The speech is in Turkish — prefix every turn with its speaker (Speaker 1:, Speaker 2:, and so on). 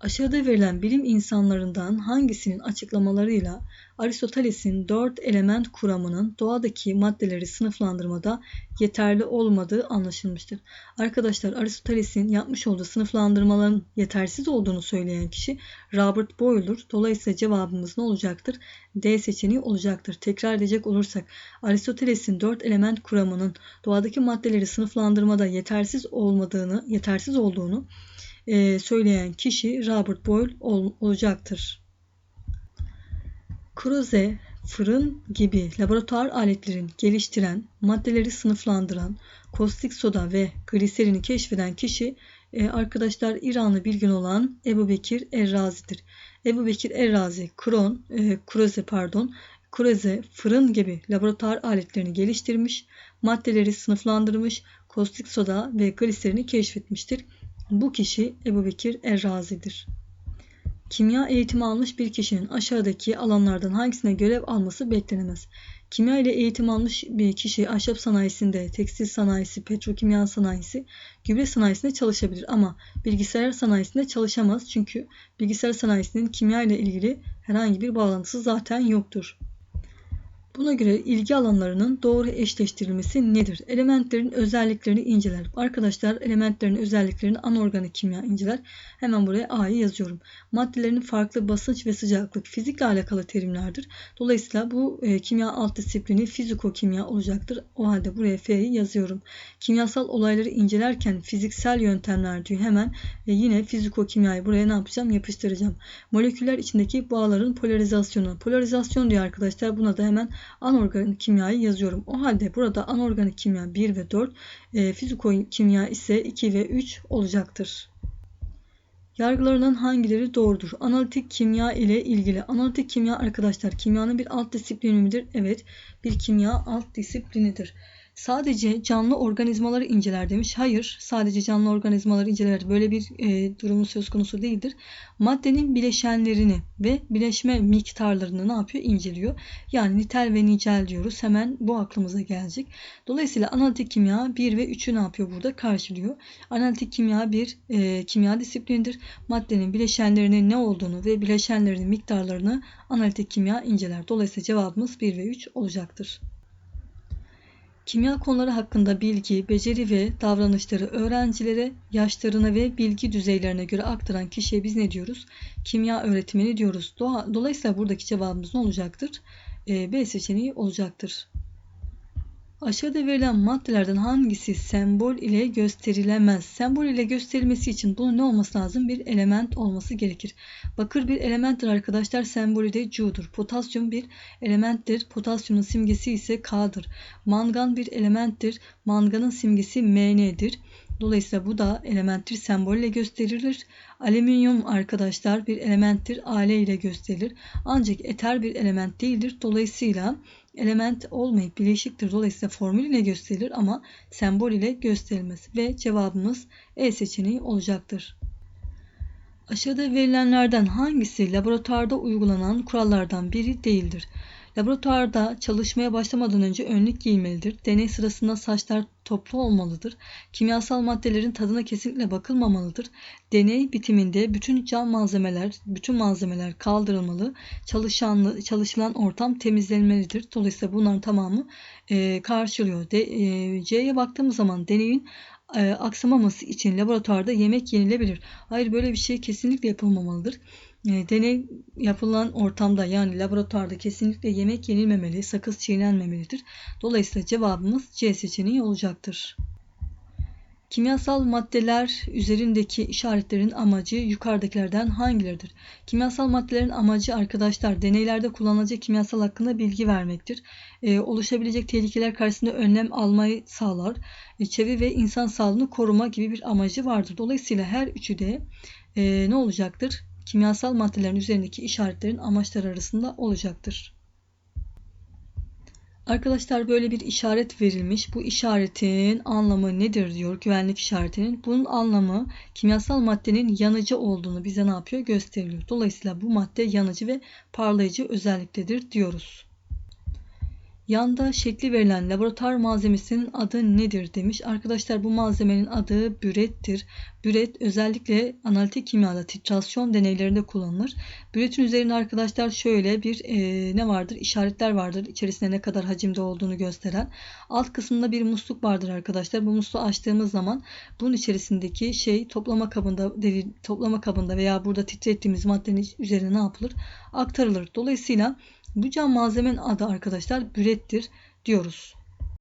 Speaker 1: Aşağıda verilen bilim insanlarından hangisinin açıklamalarıyla Aristoteles'in dört element kuramının doğadaki maddeleri sınıflandırmada yeterli olmadığı anlaşılmıştır. Arkadaşlar Aristoteles'in yapmış olduğu sınıflandırmaların yetersiz olduğunu söyleyen kişi Robert Boyle'dur. Dolayısıyla cevabımız ne olacaktır? D seçeneği olacaktır. Tekrar edecek olursak Aristoteles'in dört element kuramının doğadaki maddeleri sınıflandırmada yetersiz olmadığını, yetersiz olduğunu e, söyleyen kişi Robert Boyle ol, olacaktır. Kruse, fırın gibi laboratuvar aletlerin geliştiren, maddeleri sınıflandıran, kostik soda ve gliserini keşfeden kişi e, arkadaşlar İranlı bir gün olan Ebu Bekir Errazi'dir. Ebu Bekir Errazi, Kron, e, Kruse pardon, Kruse fırın gibi laboratuvar aletlerini geliştirmiş, maddeleri sınıflandırmış, kostik soda ve gliserini keşfetmiştir. Bu kişi Ebu Bekir Errazi'dir. Kimya eğitimi almış bir kişinin aşağıdaki alanlardan hangisine görev alması beklenemez. Kimya ile eğitim almış bir kişi ahşap sanayisinde, tekstil sanayisi, petrokimya sanayisi, gübre sanayisinde çalışabilir ama bilgisayar sanayisinde çalışamaz çünkü bilgisayar sanayisinin kimya ile ilgili herhangi bir bağlantısı zaten yoktur. Buna göre ilgi alanlarının doğru eşleştirilmesi nedir? Elementlerin özelliklerini inceler. Arkadaşlar elementlerin özelliklerini anorganik kimya inceler. Hemen buraya A'yı yazıyorum. Maddelerin farklı basınç ve sıcaklık fizikle alakalı terimlerdir. Dolayısıyla bu e, kimya alt disiplini fiziko-kimya olacaktır. O halde buraya F'yi yazıyorum. Kimyasal olayları incelerken fiziksel yöntemler diyor hemen ve yine fiziko-kimyayı buraya ne yapacağım? Yapıştıracağım. Moleküller içindeki bağların polarizasyonu. Polarizasyon diyor arkadaşlar. Buna da hemen anorganik kimyayı yazıyorum. O halde burada anorganik kimya 1 ve 4, e, fiziko kimya ise 2 ve 3 olacaktır. Yargılarından hangileri doğrudur? Analitik kimya ile ilgili. Analitik kimya arkadaşlar kimyanın bir alt disiplini midir? Evet bir kimya alt disiplinidir. Sadece canlı organizmaları inceler demiş. Hayır, sadece canlı organizmaları inceler. Böyle bir e, durumun söz konusu değildir. Maddenin bileşenlerini ve bileşme miktarlarını ne yapıyor? İnceliyor. Yani nitel ve nicel diyoruz. Hemen bu aklımıza gelecek. Dolayısıyla analitik kimya 1 ve 3'ü ne yapıyor burada? Karşılıyor. Analitik kimya bir e, kimya disiplinidir. Maddenin bileşenlerinin ne olduğunu ve bileşenlerinin miktarlarını analitik kimya inceler. Dolayısıyla cevabımız 1 ve 3 olacaktır. Kimya konuları hakkında bilgi, beceri ve davranışları öğrencilere yaşlarına ve bilgi düzeylerine göre aktaran kişiye biz ne diyoruz? Kimya öğretmeni diyoruz. Dolayısıyla buradaki cevabımız ne olacaktır? Ee, B seçeneği olacaktır. Aşağıda verilen maddelerden hangisi sembol ile gösterilemez? Sembol ile gösterilmesi için bunun ne olması lazım? Bir element olması gerekir. Bakır bir elementtir arkadaşlar. Sembolü de Cu'dur. Potasyum bir elementtir. Potasyumun simgesi ise K'dır. Mangan bir elementtir. Manganın simgesi Mn'dir. Dolayısıyla bu da elementtir sembolle gösterilir. Alüminyum arkadaşlar bir elementtir. Ale ile gösterilir. Ancak eter bir element değildir. Dolayısıyla element olmayıp bileşiktir. Dolayısıyla formül ile gösterilir ama sembol ile gösterilmez. Ve cevabımız E seçeneği olacaktır. Aşağıda verilenlerden hangisi laboratuvarda uygulanan kurallardan biri değildir? Laboratuvarda çalışmaya başlamadan önce önlük giyilmelidir. Deney sırasında saçlar toplu olmalıdır. Kimyasal maddelerin tadına kesinlikle bakılmamalıdır. Deney bitiminde bütün cam malzemeler, bütün malzemeler kaldırılmalı. Çalışanlı, çalışılan ortam temizlenmelidir. Dolayısıyla bunların tamamı e, karşılıyor. E, C'ye baktığımız zaman deneyin e, aksamaması için laboratuvarda yemek yenilebilir. Hayır böyle bir şey kesinlikle yapılmamalıdır. E, deney yapılan ortamda yani laboratuvarda kesinlikle yemek yenilmemeli, sakız çiğnenmemelidir. Dolayısıyla cevabımız C seçeneği olacaktır. Kimyasal maddeler üzerindeki işaretlerin amacı yukarıdakilerden hangileridir? Kimyasal maddelerin amacı arkadaşlar deneylerde kullanılacak kimyasal hakkında bilgi vermektir. Ee, oluşabilecek tehlikeler karşısında önlem almayı sağlar. E, çevre ve insan sağlığını koruma gibi bir amacı vardır. Dolayısıyla her üçü de e, ne olacaktır? Kimyasal maddelerin üzerindeki işaretlerin amaçları arasında olacaktır. Arkadaşlar böyle bir işaret verilmiş. Bu işaretin anlamı nedir diyor güvenlik işaretinin. Bunun anlamı kimyasal maddenin yanıcı olduğunu bize ne yapıyor? Gösteriyor. Dolayısıyla bu madde yanıcı ve parlayıcı özelliktedir diyoruz. Yanda şekli verilen laboratuvar malzemesinin adı nedir demiş. Arkadaşlar bu malzemenin adı bürettir. Büret özellikle analitik kimyada titrasyon deneylerinde kullanılır. Büretin üzerinde arkadaşlar şöyle bir e, ne vardır? İşaretler vardır. İçerisinde ne kadar hacimde olduğunu gösteren. Alt kısmında bir musluk vardır arkadaşlar. Bu musluğu açtığımız zaman bunun içerisindeki şey toplama kabında deri, toplama kabında veya burada titrettiğimiz maddenin üzerine ne yapılır? Aktarılır. Dolayısıyla bu cam malzemenin adı arkadaşlar bürettir diyoruz.